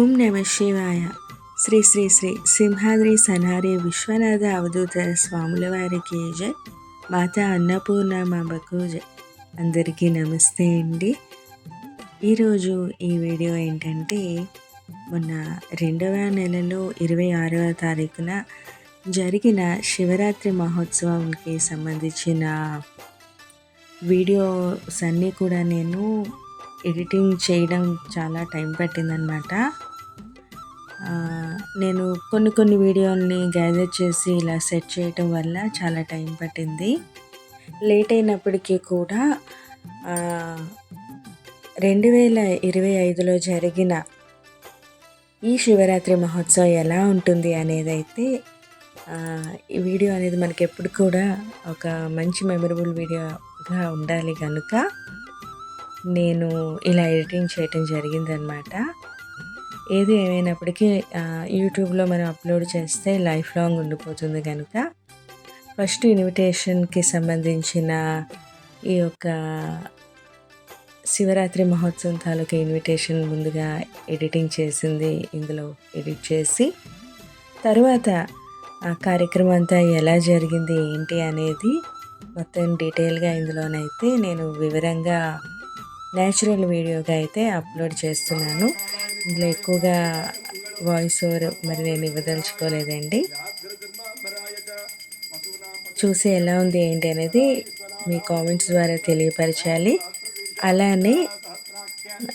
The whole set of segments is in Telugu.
ఓం నమ శివాయ. శ్రీ శ్రీ శ్రీ సింహాద్రి సనారి విశ్వనాథ అవధూత స్వాముల వారికి జై. మాతా అన్నపూర్ణమాంబకు జై. అందరికీ నమస్తే అండి. ఈరోజు ఈ వీడియో ఏంటంటే మొన్న రెండవ నెలలో ఇరవై ఆరవ తారీఖున జరిగిన శివరాత్రి మహోత్సవానికి సంబంధించిన వీడియోస్ అన్నీ కూడా నేను ఎడిటింగ్ చేయడం చాలా టైం పట్టిందనమాట నేను కొన్ని కొన్ని వీడియోల్ని గ్యాదర్ చేసి ఇలా సెట్ చేయటం వల్ల చాలా టైం పట్టింది. లేట్ అయినప్పటికీ కూడా రెండు వేల ఇరవై ఐదులో జరిగిన ఈ శివరాత్రి మహోత్సవం ఎలా ఉంటుంది అనేది అయితే ఈ వీడియో అనేది మనకి ఎప్పుడు కూడా ఒక మంచి మెమరబుల్ వీడియోగా ఉండాలి కనుక నేను ఇలా ఎడిటింగ్ చేయటం జరిగిందనమాట ఏది ఏమైనప్పటికీ యూట్యూబ్లో మనం అప్లోడ్ చేస్తే లైఫ్ లాంగ్ ఉండిపోతుంది కనుక ఫస్ట్ ఇన్విటేషన్కి సంబంధించిన ఈ యొక్క శివరాత్రి మహోత్సవం తాలూకా ఇన్విటేషన్ ముందుగా ఎడిటింగ్ చేసింది ఇందులో ఎడిట్ చేసి తర్వాత ఆ కార్యక్రమం అంతా ఎలా జరిగింది ఏంటి అనేది మొత్తం డీటెయిల్గా ఇందులోనైతే నేను వివరంగా న్యాచురల్ వీడియోగా అయితే అప్లోడ్ చేస్తున్నాను. ఇందులో ఎక్కువగా వాయిస్ ఓవర్ మరి నేను ఇవ్వదలుచుకోలేదండి చూసి ఎలా ఉంది ఏంటి అనేది మీ కామెంట్స్ ద్వారా తెలియపరచాలి అలానే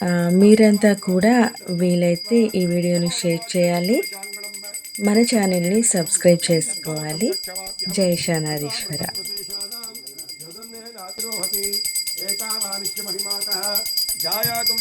ఆ, మీరంతా కూడా వీలైతే ఈ వీడియోని షేర్ చేయాలి మన ఛానల్ని సబ్స్క్రైబ్ చేసుకోవాలి జై శానారీశ్వర एतावानिश्चमहिमातः जायागं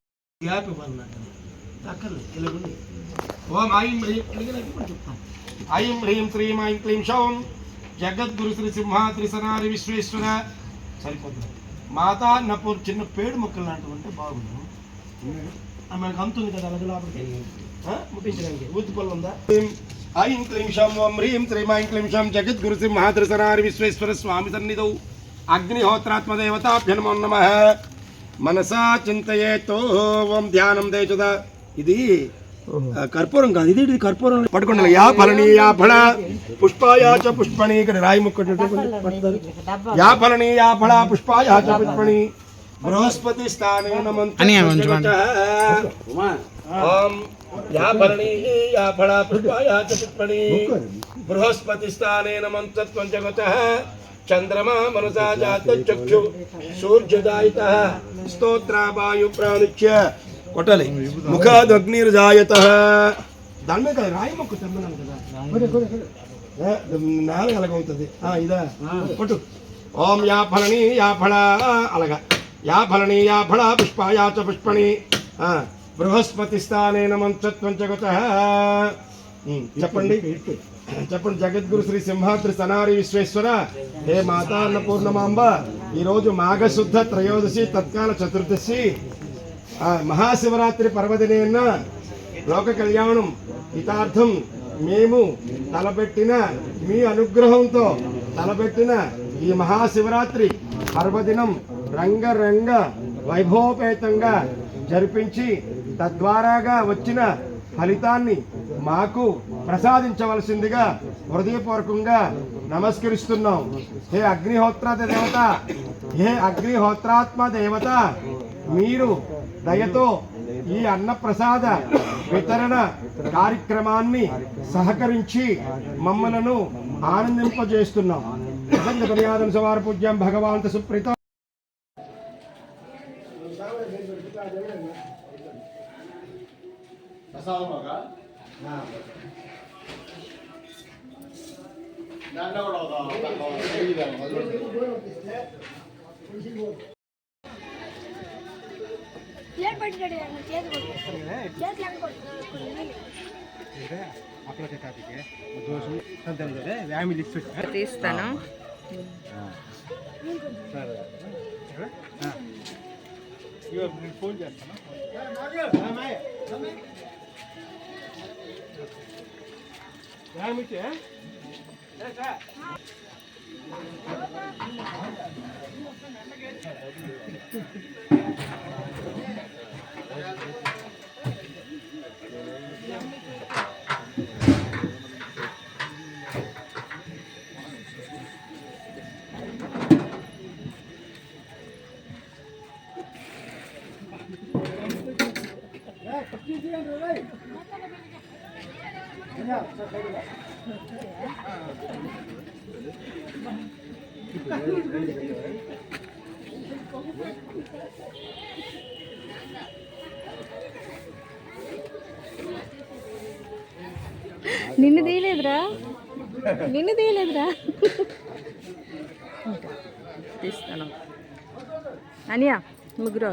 క్లీం చం అక్కర్లేదు ఓం ఐం హ్రీం చెప్తాం. ఐం హ్రీం శ్రీం ఐం క్లీం షౌం జగద్గురు శ్రీ సింహాద్రి సనారి విశ్వేశ్వర. సరిపోతుంది. మాతా నపూర్ చిన్న పేడు మొక్కలు లాంటివి ఉంటే బాగుండు మనకు అంతుంది కదా అలాగే లోపలికి. ముట్టించడానికి. ఊతి ఉందా? ఐం క్లీం శం ఓం హ్రీం శ్రీం ఐం క్లీం శం జగద్గురు సింహాద్రి సనారి విశ్వేశ్వర స్వామి సన్నిధౌ. అగ్నిహోత్రాత్మదేవతాభ్య నమః నమ. మనసా చింతయేతో ఓం ధ్యానం దేచుద. ఇది కర్పూరం కాదు. ఇది కర్పూరం పట్టుకోండి యా ఫలని యా ఫళ. పుష్పాయా చ పుష్పణి. ఇక్కడ రాయి ముక్కటి యా ఫలని యా ఫళ. పుష్పాయా చ పుష్పణి. బృహస్పతి పుష్పణి. బృహస్పతి స్థానేన మంత్రత్వం జగతః చంద్రమా మనసా జాత చక్షు. సూర్యదాయిత. స్తోత్ర వాయు ప్రాణిత్య కొట్టాలి. ముఖాదగ్నిర్జాయత. దాని మీద రాయి మొక్కు తెమ్మన్నాను కదా. నేల ఎలాగవుతుంది ఇదా. కొట్టు. ఓం యా ఫలని యా ఫళ అలాగా యా ఫలని యా ఫళ పుష్ప యా చ పుష్పణి బృహస్పతి స్థానే మంత్రత్వం చెప్పండి. చెప్పండి జగద్గురు శ్రీ సింహాద్రి సనారి విశ్వేశ్వర హే మాతా అన్నపూర్ణమాంబ ఈరోజు మాఘశుద్ధ త్రయోదశి తత్కాల చతుర్దశి. మహాశివరాత్రి పర్వదినేన లోక కళ్యాణం. హితార్థం మేము తలపెట్టిన మీ అనుగ్రహంతో తలపెట్టిన ఈ మహాశివరాత్రి పర్వదినం రంగరంగ వైభవపేతంగా జరిపించి తద్వారాగా వచ్చిన ఫలితాన్ని మాకు ప్రసాదించవలసిందిగా హృదయపూర్వకంగా నమస్కరిస్తున్నాం. హే అగ్నిహోత్ర దేవత హే అగ్నిహోత్రాత్మ దేవత మీరు దయతో ఈ అన్నప్రసాద వితరణ కార్యక్రమాన్ని సహకరించి మమ్మలను ఆనందింపజేస్తున్నాం. ధన్యవాదం సవార పూజ్యం భగవాంత సుప్రీత. పట్టుకోడు దాంట్లో కూడా ప్లేట్ పట్టుకోండి చేతి చేతి తీస్తాను ఫోన్ చేస్తాను. 来没得？来来。నిన్ను తీయలేదురా. తీస్తాను. అనియా ముగ్గురు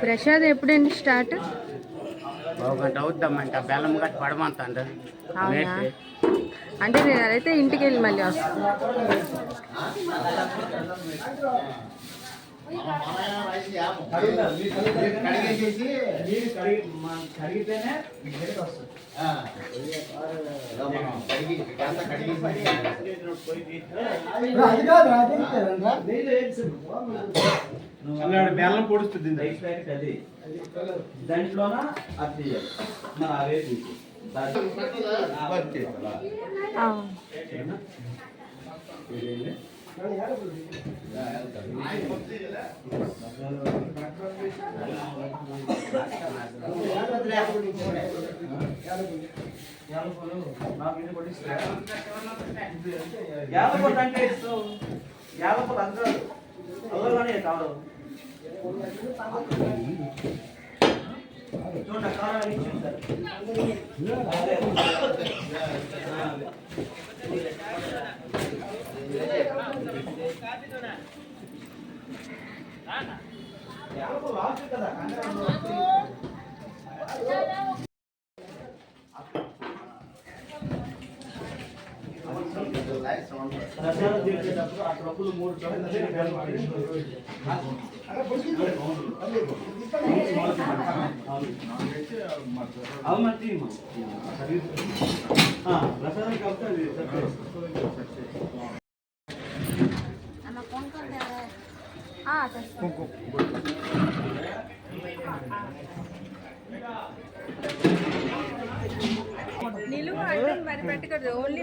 ప్రసాద్ ఎప్పుడండి స్టార్ట్? ఒక గంట అవుద్దామంట బెల్లం గట్టి పడమంతండి అంటే నేను అదైతే ఇంటికి వెళ్ళి మళ్ళీ వస్తాను కడిగితేనే బెల్లం పొడుస్తుంది దాంట్లోన అది మన అవే తీసి యాలపొడి అంటే ఇస్తావు యాలపొడి అంటారు అవగానే కావడం చూడండి కారం ప్రసాదం చేసేటప్పుడు ఆ ట్రబ్బులు మూడు ట్రబ్బులు అవి మంచి ప్రసాదం కాబట్టి అన్న కొనుక్కుంటే నిలువ అంటే మరి పెట్టకూడదు ఓన్లీ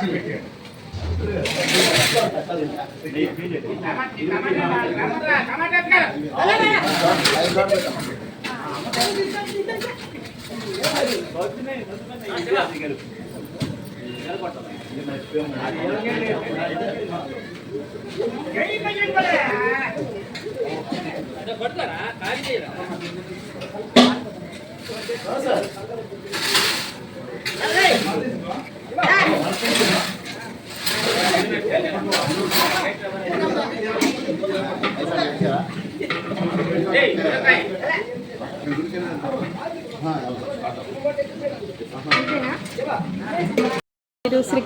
మీరు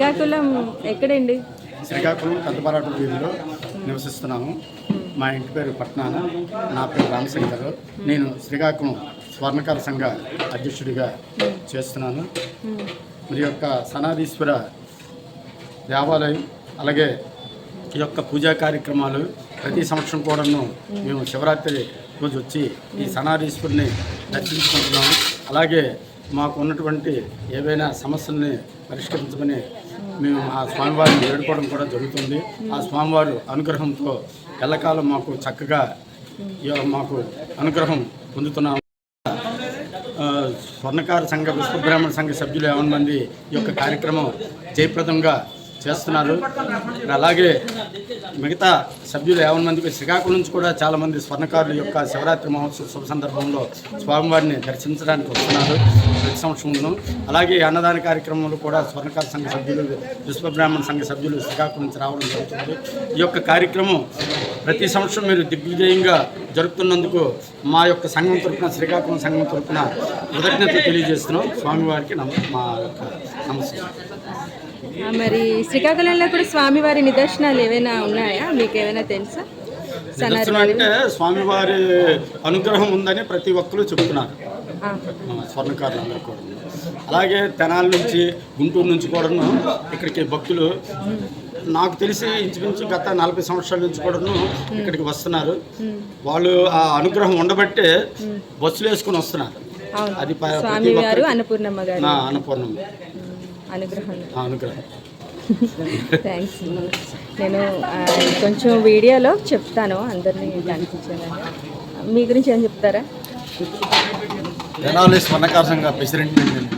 శ్రీకాకుళం ఎక్కడండి? శ్రీకాకుళం పెద్దపారాటు వీధిలో నివసిస్తున్నాము. మా ఇంటి పేరు పట్నాన నా పేరు రామశంకర్. నేను శ్రీకాకుళం స్వర్ణకార సంఘ అధ్యక్షుడిగా చేస్తున్నాను. మరి యొక్క సనాధీశ్వర దేవాలయం అలాగే ఈ యొక్క పూజా కార్యక్రమాలు ప్రతి సంవత్సరం కూడాను మేము శివరాత్రి రోజు వచ్చి ఈ సనాధీశ్వరిని దర్శించుకుంటున్నాము. అలాగే మాకు ఉన్నటువంటి ఏవైనా సమస్యల్ని పరిష్కరించమని మేము ఆ స్వామివారిని వేడుకోవడం కూడా జరుగుతుంది. ఆ స్వామివారు అనుగ్రహంతో ఎల్లకాలం మాకు చక్కగా మాకు అనుగ్రహం పొందుతున్నాము. స్వర్ణకార సంఘ విశ్వ బ్రాహ్మణ సంఘ సభ్యులు యావన్ మంది ఈ యొక్క కార్యక్రమం జయప్రదంగా చేస్తున్నారు. అలాగే మిగతా సభ్యులు యావన్ మందికి శ్రీకాకుళం నుంచి కూడా చాలామంది స్వర్ణకారుల యొక్క శివరాత్రి మహోత్సవ శుభ సందర్భంలో స్వామివారిని దర్శించడానికి వస్తున్నారు. ప్రతి సంవత్సరంలో అలాగే అన్నదాన కార్యక్రమంలో కూడా స్వర్ణకార సంఘ సభ్యులు విశ్వ బ్రాహ్మణ సంఘ సభ్యులు శ్రీకాకుళం నుంచి రావడం జరుగుతుంది. ఈ యొక్క కార్యక్రమం ప్రతి సంవత్సరం మీరు దిగ్విజయంగా జరుపుతున్నందుకు మా యొక్క సంఘం తరపున శ్రీకాకుళం సంఘం తరపున కృతజ్ఞతలు తెలియజేస్తున్నాం. స్వామివారికి నమ మా యొక్క నమస్కారం. మరి శ్రీకాకుళంలో కూడా స్వామివారి నిదర్శనాలు ఏమైనా ఉన్నాయా? మీకు ఏమైనా తెలుసా? అంటే స్వామివారి అనుగ్రహం ఉందని ప్రతి ఒక్కరు చెబుతున్నారు. ఆ, మన స్వర్ణకారులందరూ కూడా అలాగే తెనాల నుంచి గుంటూరు నుంచి కూడాను ఇక్కడికి భక్తులు నాకు తెలిసి ఇంచుమించు గత నలభై సంవత్సరాల నుంచి కూడాను ఇక్కడికి వస్తున్నారు. వాళ్ళు ఆ అనుగ్రహం ఉండబట్టే బస్సులు వేసుకొని వస్తున్నారు. అది అన్నపూర్ణమ్మ అనుగ్రహం. అనుగ్రహం. థ్యాంక్స్ నేను కొంచెం వీడియోలో చెప్తాను అందరినీ కనిపించేదని మీ గురించి ఏం చెప్తారా? తెనాలి స్వర్ణకార సంఘ ప్రెసిడెంట్ నేను.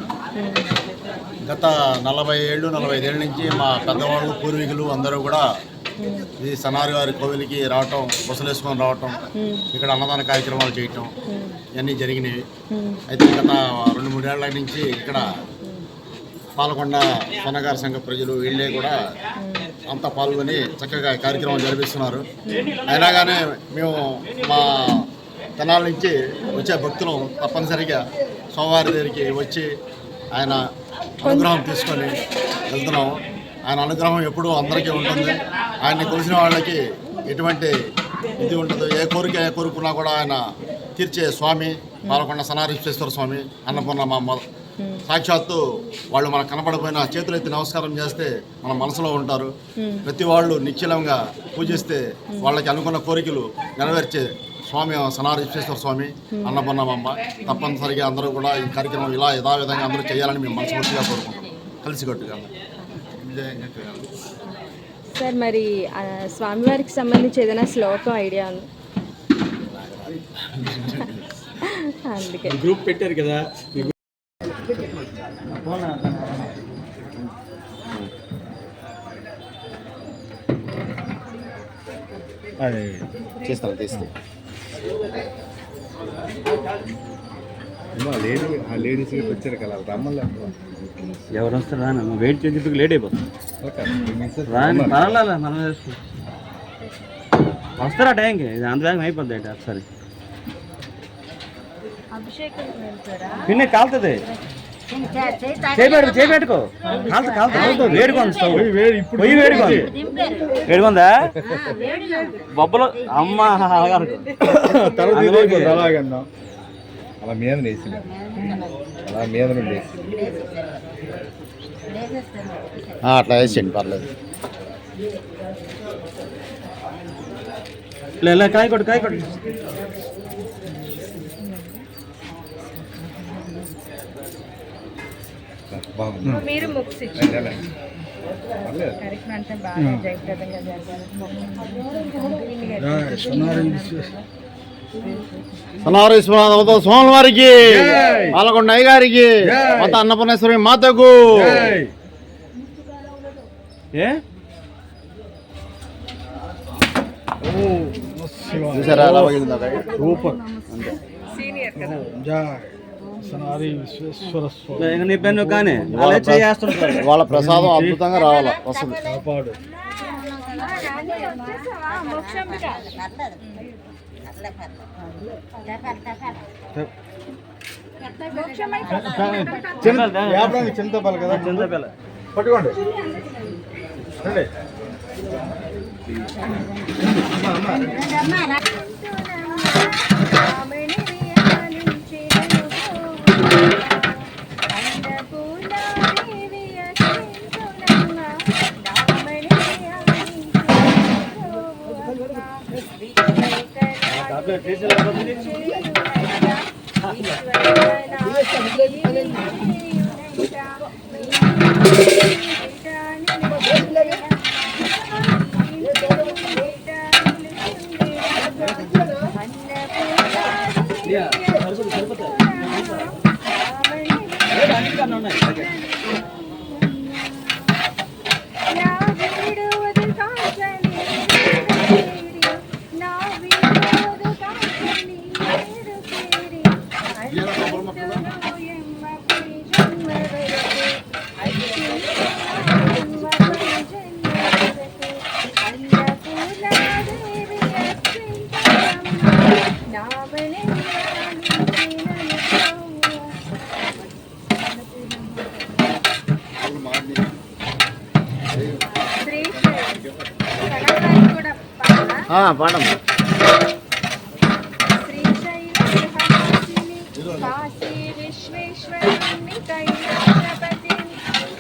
గత నలభై ఏళ్ళు నలభై ఐదేళ్ళ నుంచి మా పెద్దవాళ్ళు పూర్వీకులు అందరూ కూడా ఈ సనారి వారి కోవిలికి రావటం బుసలేసుకొని రావటం ఇక్కడ అన్నదాన కార్యక్రమాలు చేయటం ఇవన్నీ జరిగినవి. అయితే గత రెండు మూడేళ్ళ నుంచి ఇక్కడ పాల్గొండ స్వర్ణకార సంఘ ప్రజలు వీళ్ళే కూడా అంతా పాల్గొని చక్కగా కార్యక్రమం జరిపిస్తున్నారు. అయినా కానీ మేము మా తెనాల నుంచి వచ్చే భక్తులు తప్పనిసరిగా సోమవారి దగ్గరికి వచ్చి ఆయన అనుగ్రహం తీసుకొని వెళ్తున్నాము ఆయన అనుగ్రహం ఎప్పుడూ అందరికీ ఉంటుంది. ఆయన్ని కొలిసిన వాళ్ళకి ఎటువంటి ఇది ఉండదు. ఏ కోరిక ఏ కోరుకున్నా కూడా ఆయన తీర్చే స్వామి పాలకొండ సనారీశ్వర స్వామి అన్నపూర్ణ మా మొ- సాక్షాత్తు వాళ్ళు మనకు కనపడపోయినా చేతులు ఎత్తి నమస్కారం చేస్తే మన మనసులో ఉంటారు. ప్రతి వాళ్ళు నిశ్చలంగా పూజిస్తే వాళ్ళకి అనుకున్న కోరికలు నెరవేర్చే స్వామి సనారీశ్వర స్వామి అన్నపూర్ణమ్మ తప్పనిసరిగా అందరూ కూడా ఈ కార్యక్రమం ఇలా యథావిధంగా అందరూ చేయాలని మేము మనస్ఫూర్తిగా కోరుకుంటున్నాం. కలిసికట్టుగా. సార్ మరి స్వామివారికి సంబంధించి ఏదైనా శ్లోకం ఐడియా ఉంది? అందుకే. గ్రూప్ పెట్టారు కదా. ఈ చేస్తాను తీస్తే లేడీ ఆ లేడీస్ వచ్చారు కదా రమ్మల్ని ఎవరు వస్తారు? రాను. వెయిట్ చేసేందుకు లేట్ అయిపోతుంది రాని. మనం చేసుకో వస్తారా టైంకి? ఇది అంత వేగం అయిపోద్ది ఒకసారి. పిన్నే కాలుతుంది. చేపెట్టు చేపెట్టుకో. కాలుత కాలుత వేడుకోండి స్టవ్. ఇప్పుడు పొయ్యి వేడుకోండి వేడుకుందా బొబ్బలు అమ్మ అలా మీద వేసిన అలా మీద నుండి వేసి. అట్లా వేసేయండి పర్లేదు. కాయ కొట్టు కాయ కొట్టు. మీరు ముక్స్. అంతా బాగా జయప్రదంగా జరగాలి సనారీశ్వర స్వామి వారికి పాలకొండ అయ్య గారికి మాత అన్నపూర్ణేశ్వరి మాతకు. ఏ? చూసారా అక్కడ? సూపర్. సీనియర్ కానీ చేస్తుంటారు వాళ్ళ ప్రసాదం అద్భుతంగా రావాలా? వస్తుంది కాపాడు. చింతపల్లి కదా? చింతపిల్ల పట్టుకోండి. పాడం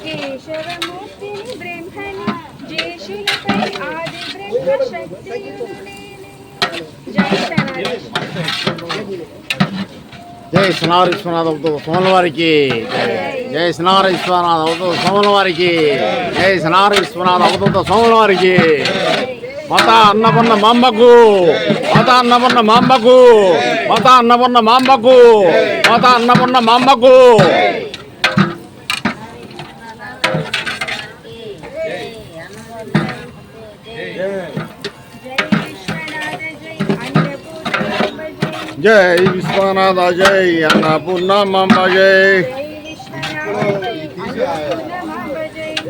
కేశవమూర్తిని బ్రహ్మని జయశిలపై ఆది బ్రహ్మ శక్తియుడు జై శనాది జై శ్రీనాథ విశ్వనాథ అవతార స్వాముల వారికి జై శ్రీనాథ విశ్వనాథ అవతార స్వాముల వారికి జై శ్రీనాథ విశ్వనాథ అవతార స్వాముల వారికి మత అన్నపన్న మాంబకు మత అన్నపన్న మాంబకు మత అన్నపన్న మాంబకు మత అన్నపన్న మాంబకు జై విశ్వనాథ జై అన్నపూర్ణాంబ జై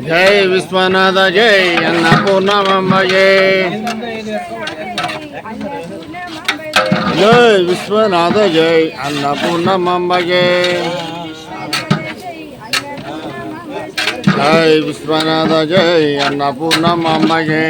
జై విశ్వనాథ జై అన్నపూర్ణమ్మ జై. జై విశ్వనాథ జై అన్నపూర్ణమ్మ జై. జై విశ్వనాథ జై అన్నపూర్ణమ్మ జై.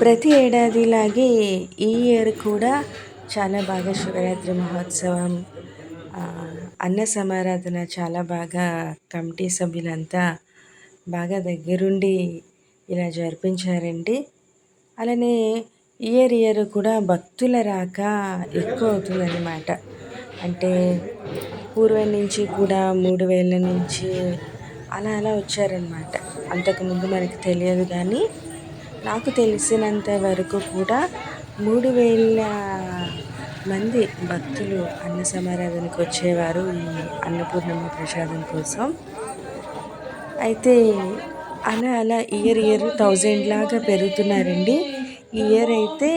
ప్రతి ఏడాదిలాగే ఈ ఇయర్ కూడా చాలా బాగా శివరాత్రి మహోత్సవం అన్న సమారాధన చాలా బాగా కమిటీ సభ్యులంతా బాగా దగ్గరుండి ఇలా జరిపించారండి. అలానే ఇయర్ ఇయర్ కూడా భక్తుల రాక ఎక్కువ అవుతుందన్నమాట. అంటే పూర్వం నుంచి కూడా మూడు వేల నుంచి అలా అలా వచ్చారనమాట అంతకుముందు మనకి తెలియదు కానీ నాకు తెలిసినంత వరకు కూడా మూడు వేల మంది భక్తులు అన్న సమారాధనకు వచ్చేవారు ఈ అన్నపూర్ణమ్మ ప్రసాదం కోసం. అయితే అలా అలా ఇయర్ ఇయర్ థౌజండ్ లాగా పెరుగుతున్నారండి. ఇయర్ అయితే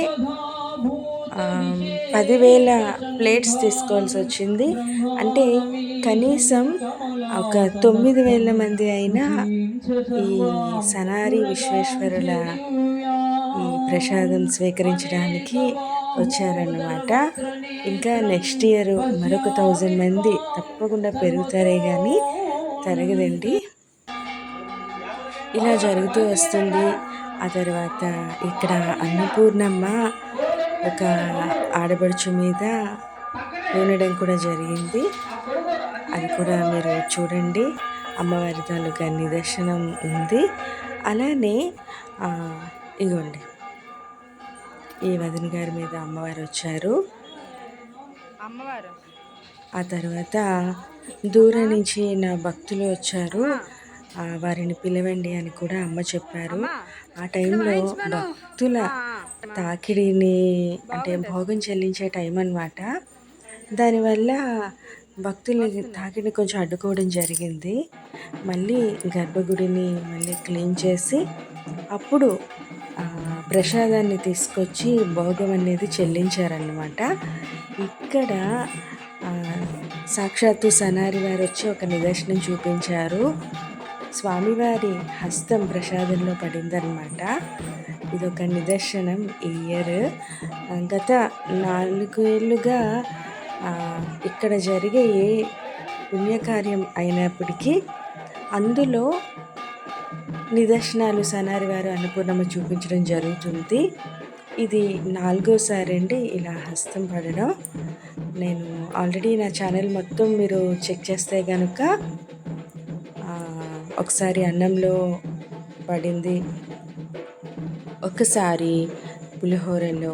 పదివేల ప్లేట్స్ తీసుకోవాల్సి వచ్చింది. అంటే కనీసం ఒక తొమ్మిది వేల మంది అయినా ఈ సనారి విశ్వేశ్వరుల ఈ ప్రసాదం స్వీకరించడానికి వచ్చారన్నమాట. ఇంకా నెక్స్ట్ ఇయర్ మరొక థౌజండ్ మంది తప్పకుండా పెరుగుతారే కానీ తరగదండి. ఇలా జరుగుతూ వస్తుంది. ఆ తర్వాత ఇక్కడ అన్నపూర్ణమ్మ ఒక ఆడబడుచు మీద ఉండడం కూడా జరిగింది. అది కూడా మీరు చూడండి. అమ్మవారి తాలూకా నిదర్శనం ఉంది. అలానే ఇగోండి. ఈ వదిన గారి మీద అమ్మవారు వచ్చారు. అమ్మవారు ఆ తర్వాత దూరం నుంచి నా భక్తులు వచ్చారు. వారిని పిలవండి అని కూడా అమ్మ చెప్పారు. ఆ టైంలో భక్తుల తాకిడిని అంటే భోగం చెల్లించే టైం అన్నమాట. దానివల్ల భక్తుల తాకిడిని కొంచెం అడ్డుకోవడం జరిగింది. మళ్ళీ గర్భగుడిని మళ్ళీ క్లీన్ చేసి అప్పుడు ప్రసాదాన్ని తీసుకొచ్చి భోగం అనేది చెల్లించారన్నమాట. ఇక్కడ సాక్షాత్తు సనారి వారు వచ్చి ఒక నిదర్శనం చూపించారు. స్వామివారి హస్తం ప్రసాదంలో పడిందనమాట ఇదొక నిదర్శనం ఈ ఇయర్. గత నాలుగు ఏళ్ళుగా ఇక్కడ జరిగే ఏ పుణ్యకార్యం అయినప్పటికీ అందులో నిదర్శనాలు సనారి వారు అన్నపూర్ణమ్మ చూపించడం జరుగుతుంది. ఇది నాలుగోసారి అండి ఇలా హస్తం పడడం. నేను ఆల్రెడీ నా ఛానల్ మొత్తం మీరు చెక్ చేస్తే కనుక ఒకసారి అన్నంలో పడింది. ఒకసారి పులిహోరలో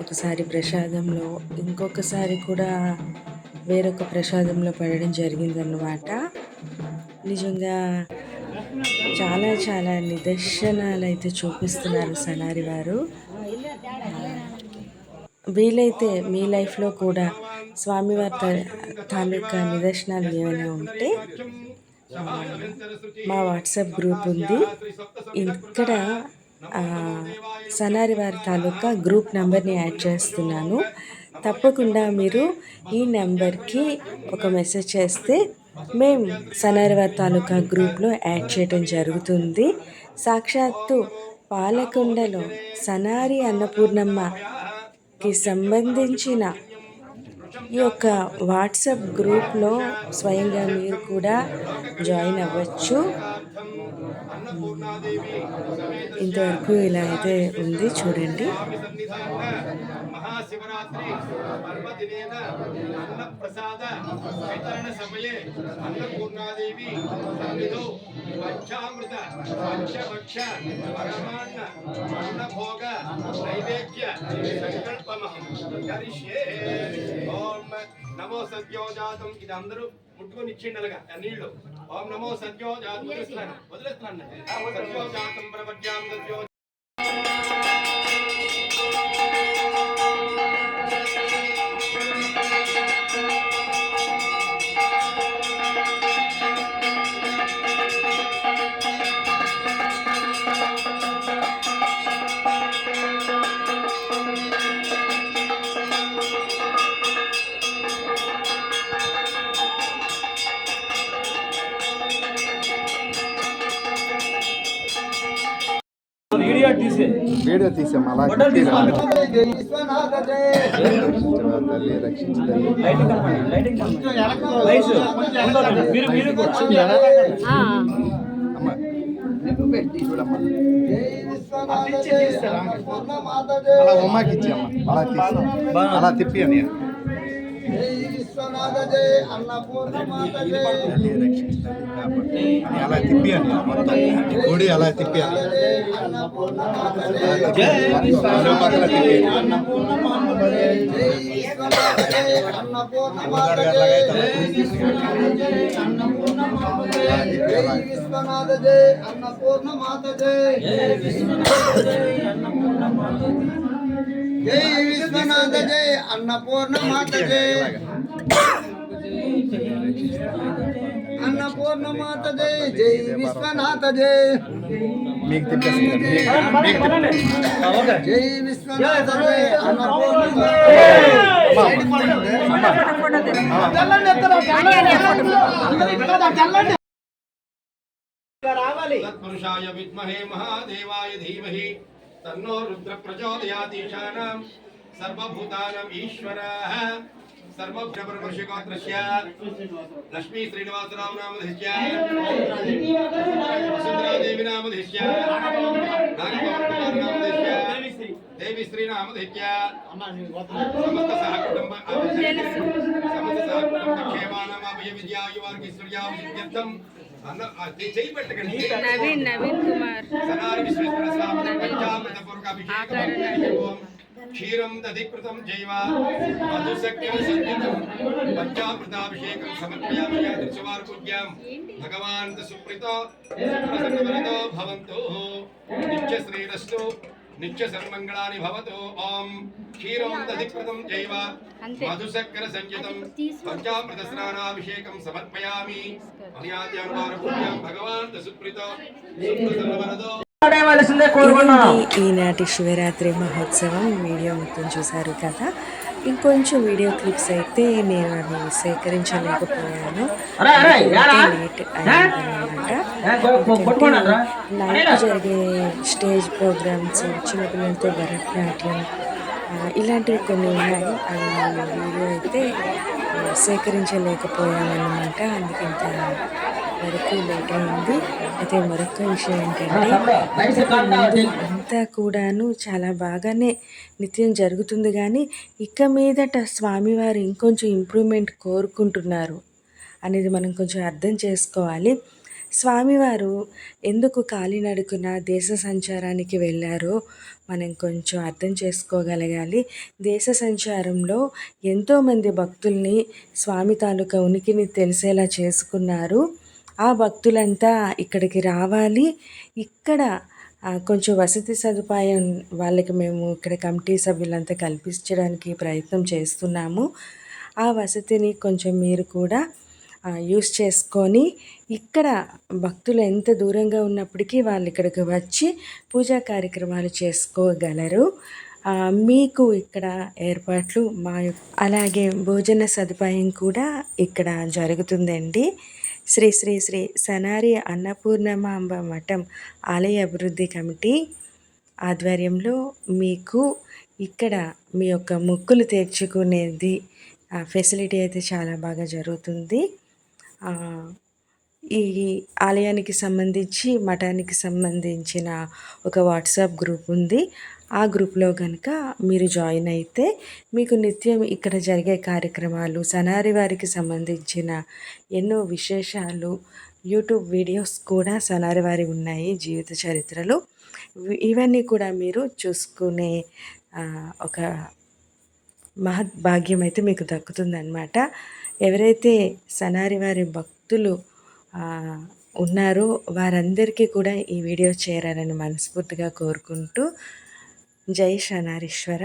ఒకసారి ప్రసాదంలో ఇంకొకసారి కూడా వేరొక ప్రసాదంలో పడడం జరిగిందన్నమాట. నిజంగా చాలా చాలా నిదర్శనాలు అయితే చూపిస్తున్నారు సనారి వారు. వీలైతే మీ లైఫ్లో కూడా స్వామివారి తాలూకా నిదర్శనాలు ఏమైనా ఉంటే మా వాట్సాప్ గ్రూప్ ఉంది. ఇక్కడ సనారి వారి తాలూకా గ్రూప్ నెంబర్ని యాడ్ చేస్తున్నాను. తప్పకుండా మీరు ఈ నెంబర్కి ఒక మెసేజ్ చేస్తే మేము సనారివారి తాలూకా గ్రూప్లో యాడ్ చేయడం జరుగుతుంది. సాక్షాత్తు పాలకొండలో సనారి అన్నపూర్ణమ్మకి సంబంధించిన ఈ యొక్క వాట్సాప్ గ్రూప్లో స్వయంగా మీరు కూడా జాయిన్ అవ్వచ్చు. ఇంతవరకు ఇలా అయితే ఉంది చూడండి. మహాశివరాత్రి పర్వదినేన అన్నప్రసాద వితరణ సమయే అన్నపూర్ణాదేవి సన్నిధౌ పంచామృత పంచభక్ష పరమాన్న అన్నభోగ నైవేద్య సంకల్పమహం కరిష్యే ఓం నమో సద్యోజాతం ఇది అందరూ ముట్టుకొని ఇచ్చిండి అలాగా ఆ నీళ్ళు ఓం నమో సద్యోజాతం వదిలేస్తున్నాను వదిలేస్తున్నాను. సద్యోజాతం ప్రపద్యాం సద్యో వీడియో తీసాం అలా తల్లి రక్షించు తల్లి అమ్మ చూడమ్మా. అలా ఉమ్మాకి ఇచ్చి అమ్మ అలా తీసి అలా తిప్పి అని తల్లి రక్షించు తల్లి కాపాడు. అని అలా తిప్పి అని మొత్తం గుడి అలా తిప్పి అని అలా పక్కన తిప్పి తిప్పి అలా విశ్వనాథ జయ అన్నపూర్ణ మాత జయ విశ్వనాథ జయ అన్నపూర్ణ మాత జయ అన్నపూర్ణ మాత జయ జై విశ్వనాథ జయ మీకు తిప్పేస్తుంది మీకు మీకు తిప్ప జై విశ్వనాథ జయ అన్నపూర్ణ తత్పురుషాయ విద్మహే మహాదేవాయ ధీమహి తన్నో రుద్ర ప్రచోదయాత్ ఈశానాం సర్వభూతానం ఈశ్వరः సర్వభ్రమర్షిగోత్రస్య सर्वभ्रमणवर्षिकादृश्य लक्ष्मी श्रीनिवासराव नामधिष्य वसुन्धरादेवी नामधिष्य नागपवर्तमान नामधिष्य देवी श्री नामधिष्य समस्त सहकुटुंब समस्त सहकुटुंब क्षेमानाम अभय विद्यायुवार्गि सूर्याव सिद्ध्यर्थम नवीन नवीन कुमार सनार विश्वेश्वर स्वामी पंचामृत पूर्वक अभिषेक క్షీరం దధికృతం జైవ. మధుసక్యం సంగీతం పంచామృతాభిషేకం సమర్పయామి యాదృశవార్ పూజ్యాం భగవాన్ సుప్రీతో సుప్రసన్నవరదో భవంతు. నిత్య శ్రీరస్తు నిత్య సన్మంగళాని భవతు. ఓం. క్షీరం దధికృతం జైవ. మధుసక్కర సంయుతం పంచామృత స్నానాభిషేకం సమర్పయామి. పూజ్యాం భగవాన్ సుప్రీతో సుప్రసన్నవరదో ఈనాటి శివరాత్రి మహోత్సవం. వీడియో మొత్తం చూశారు కదా? ఇంకొంచెం వీడియో క్లిప్స్ అయితే నేను అవి సేకరించలేకపోయాను. లేట్ నైట్ జరిగే స్టేజ్ ప్రోగ్రామ్స్ చిన్నపిల్లలతో భరతనాట్యం ఇలాంటివి కొన్ని ఉన్నాయి. అవి వీడియో అయితే ఆ, సేకరించలేకపోయామన్నమాట అందుకంత వరకు లేట్ అయింది. అయితే మరొక విషయం ఏంటంటే అంతా కూడాను చాలా బాగానే నిత్యం జరుగుతుంది కానీ ఇక మీదట స్వామివారు ఇంకొంచెం ఇంప్రూవ్మెంట్ కోరుకుంటున్నారు అనేది మనం కొంచెం అర్థం చేసుకోవాలి. స్వామివారు ఎందుకు కాలినడుకున దేశ సంచారానికి వెళ్ళారో మనం కొంచెం అర్థం చేసుకోగలగాలి. దేశ సంచారంలో ఎంతోమంది భక్తుల్ని స్వామి తాలూకా ఉనికిని తెలిసేలా చేసుకున్నారు. ఆ భక్తులంతా ఇక్కడికి రావాలి. ఇక్కడ కొంచెం వసతి సదుపాయం వాళ్ళకి మేము ఇక్కడ కమిటీ సభ్యులంతా కల్పించడానికి ప్రయత్నం చేస్తున్నాము. ఆ వసతిని కొంచెం మీరు కూడా యూస్ చేసుకొని ఇక్కడ భక్తులు ఎంత దూరంగా ఉన్నప్పటికీ వాళ్ళు ఇక్కడికి వచ్చి పూజా కార్యక్రమాలు చేసుకోగలరు. మీకు ఇక్కడ ఏర్పాట్లు మా అలాగే భోజన సదుపాయం కూడా ఇక్కడ జరుగుతుందండి. శ్రీ శ్రీ శ్రీ సనారి అన్నపూర్ణమాంబ మఠం ఆలయ అభివృద్ధి కమిటీ ఆధ్వర్యంలో మీకు ఇక్కడ మీ యొక్క మొక్కులు తెచ్చుకునేది ఫెసిలిటీ అయితే చాలా బాగా జరుగుతుంది. ఈ ఆలయానికి సంబంధించి మఠానికి సంబంధించిన ఒక వాట్సాప్ గ్రూప్ ఉంది. ఆ గ్రూప్లో కనుక మీరు జాయిన్ అయితే మీకు నిత్యం ఇక్కడ జరిగే కార్యక్రమాలు సనారి వారికి సంబంధించిన ఎన్నో విశేషాలు యూట్యూబ్ వీడియోస్ కూడా సనారి వారి ఉన్నాయి జీవిత చరిత్రలు. ఇవన్నీ కూడా మీరు చూసుకునే ఒక మహద్భాగ్యం అయితే మీకు దక్కుతుందన్నమాట. ఎవరైతే సనారి వారి భక్తులు ఉన్నారో వారందరికీ కూడా ఈ వీడియో చేరాలని మనస్ఫూర్తిగా కోరుకుంటూ జై శనారీశ్వర